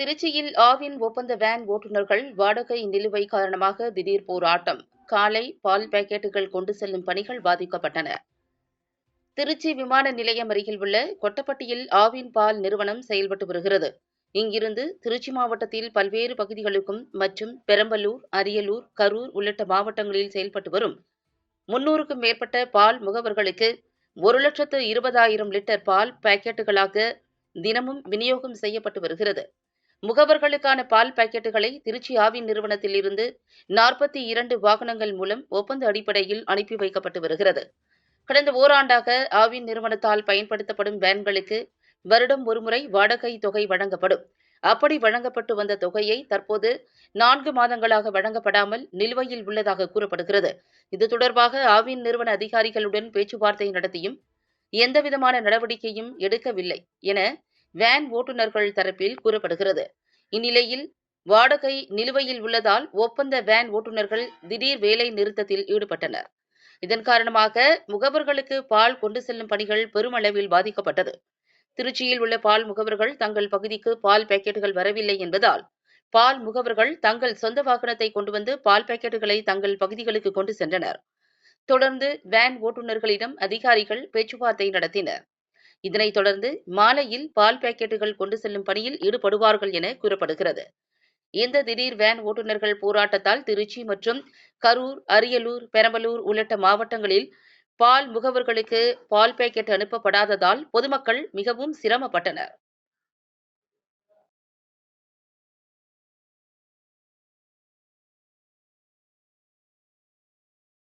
திருச்சியில் ஆவின் ஒப்பந்த வேன் ஓட்டுநர்கள் வாடகை நிலுவை காரணமாக திடீர் போராட்டம். காலை பால் பாக்கெட்டுகள் கொண்டு செல்லும் பணிகள் பாதிக்கப்பட்டன. திருச்சி விமான நிலையம் அருகில் உள்ள கொட்டப்பட்டியில் ஆவின் பால் நிறுவனம் செயல்பட்டு வருகிறது. இங்கிருந்து திருச்சி மாவட்டத்தில் பல்வேறு பகுதிகளுக்கும் மற்றும் பெரம்பலூர் அரியலூர் கரூர் உள்ளிட்ட மாவட்டங்களில் செயல்பட்டு வரும் முன்னூறுக்கும் மேற்பட்ட பால் முகவர்களுக்கு ஒரு லட்சத்து இருபதாயிரம் லிட்டர் பால் பாக்கெட்டுகளாக தினமும் விநியோகம் செய்யப்பட்டு வருகிறது. முகவர்களுக்கான பால் பாக்கெட்டுகளை திருச்சி ஆவின் நிறுவனத்தில் இருந்து நாற்பத்தி இரண்டு வாகனங்கள் மூலம் ஒப்பந்த அடிப்படையில் அனுப்பி வைக்கப்பட்டு வருகிறது. கடந்த ஓராண்டாக ஆவின் நிறுவனத்தால் பயன்படுத்தப்படும் வேன்களுக்கு வருடம் ஒருமுறை வாடகை தொகை வழங்கப்படும். அப்படி வழங்கப்பட்டு வந்த தொகையை தற்போது நான்கு மாதங்களாக வழங்கப்படாமல் நிலுவையில் உள்ளதாக கூறப்படுகிறது. இது தொடர்பாக ஆவின் நிறுவன அதிகாரிகளுடன் பேச்சுவார்த்தை நடத்தியும் எந்தவிதமான நடவடிக்கையும் எடுக்கவில்லை என வேன் ஓட்டுநர்கள் தரப்பில் கூறப்படுகிறது. இந்நிலையில் வாடகை நிலுவையில் உள்ளதால் ஒப்பந்த வேன் ஓட்டுநர்கள் திடீர் வேலை நிறுத்தத்தில் ஈடுபட்டனர். இதன் காரணமாக முகவர்களுக்கு பால் கொண்டு செல்லும் பணிகள் பெருமளவில் பாதிக்கப்பட்டது. திருச்சியில் உள்ள பால் முகவர்கள் தங்கள் பகுதிக்கு பால் பாக்கெட்டுகள் வரவில்லை என்பதால் பால் முகவர்கள் தங்கள் சொந்த வாகனத்தை கொண்டு வந்து பால் பாக்கெட்டுகளை தங்கள் பகுதிகளுக்கு கொண்டு சென்றனர். தொடர்ந்து வேன் ஓட்டுநர்களிடம் அதிகாரிகள் பேச்சுவார்த்தை நடத்தினர். இதனைத் தொடர்ந்து மாலையில் பால் பாக்கெட்டுகள் கொண்டு செல்லும் பணியில் ஈடுபடுவார்கள் என கூறப்படுகிறது. இந்த திடீர் வேன் ஓட்டுநர்கள் போராட்டத்தால் திருச்சி மற்றும் கரூர் அரியலூர் பெரம்பலூர் உள்ளிட்ட மாவட்டங்களில் பால் முகவர்களுக்கு பால் பாக்கெட் அனுப்பப்படாததால் பொதுமக்கள் மிகவும் சிரமப்பட்டனர்.